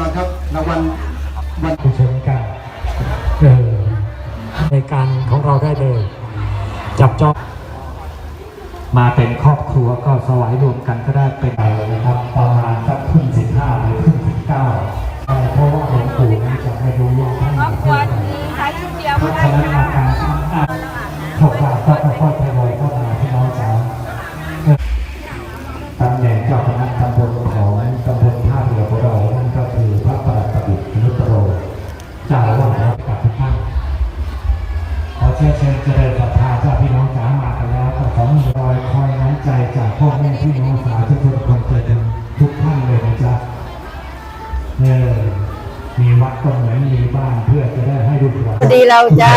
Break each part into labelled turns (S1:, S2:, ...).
S1: วันวัน
S2: ผู้ชมกันเออในการของเราได้เลย จับจองมาเป็นครอบครัวก็สวายรวมกันก็ได้ เชิญเชิญเจริญศรัทธาเจ้าพี่น้องจ๋ามากันแล้วก็ขอมีรอยคอยน้ำใจจากพ่อแม่พี่น้องสาธุชนคนเจริญทุกท่านเลยนะจ๊ะเออมีวัดก็เหมือนมีบ้านเพื่อจะได้ให้ลูกหลาน
S3: พอดีเราจะ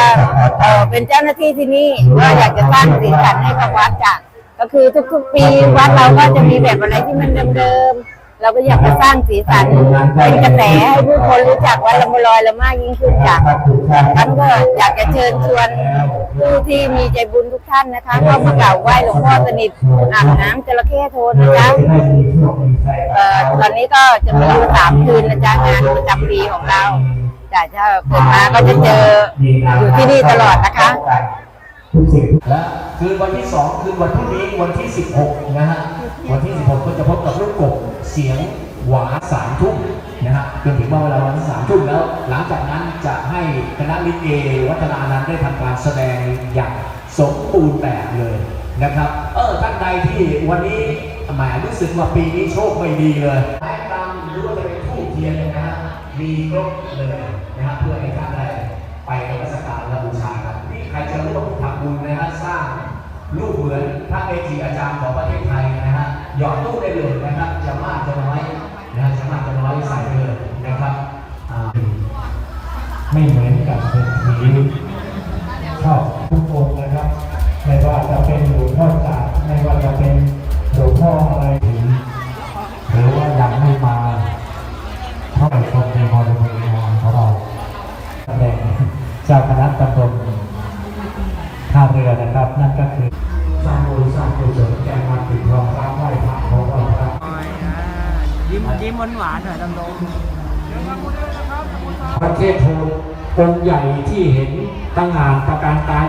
S3: เอ่อเป็นเจ้าหน้าที่ที่นี่ว่าอยากจะสร้างสีสันให้กับวัดจ้ะก็คือทุกๆปีวัดเราก็จะมีแบบอะไรที่มันเดิมๆ เราก็อยากจะสร้างสีสันเป็นกระแสให้ผู้คนรู้จักวัดละมุลอยละมากยิ่งขึ้นจ้ะท่านก็อยากจะเชิญชวนผู้ที่มีใจบุญทุกท่านนะคะเข้ามากราบไหว้หลวงพ่อสนิทอาบน้ำจระเข้โทนนะจ๊ะตอนนี้ก็จะมีอยู่สามคืนนะจ๊ะงานประจำปีของเราจ้ะถ้าเกิดมาก็จะเจออยู่ที่นี่ตลอดนะคะ
S4: และคืนวันที่2คือวันพรุ่งนี้วันที่16นะฮะ 16 ก็จะพบกับลูกกบเสียงหวาสามทุ่มนะฮะจนถึงเวลาวันสามทุ่มแล้ว หลังจากนั้นจะให้คณะลิเกวัฒนานันได้ทำการแสดงอย่างสมบูรณ์แบบเลยนะครับ เออท่านใดที่วันนี้หมายรู้สึกว่าปีนี้โชคไม่ดีเลยไม้ตามหรือว่าจะเป็นทูบเทียนนี่ยนะฮะมีครบเลยนะฮะเพื่อให้ท่านได้ไปนมัสการและบูชากันนี่ใครจะร่วมทำบุญนะฮะสร้างรูปเหมือนพระเอจีอาจารย์ของประเทศไทย หยอดตู้ได้เลยนะครับ จะมากจะน้อยนะจะมากจะน้อยใส่เลยนะครับ
S2: ไม่เหมือนกับเศรษฐีชอบทุกองค์นะครับ ไม่ว่าจะเป็นหลวงพ่อจาดไม่ว่าจะเป็นหลวงพ่ออะไรถึงหรือว่ายังไม่มาเท่าไหร่คนในบริเวณงานของเราแสดงเจ้าคณะตำบลท่าเรือนะครับ นั่นก็คือสร้างบุญสร้างกุศลแก่มาติดรองรับ
S5: ยิ้มยิ้มหวานๆหน่อยดำรง
S2: ประเทศโทนองค์ใหญ่ที่เห็นตั้งงานประการตาย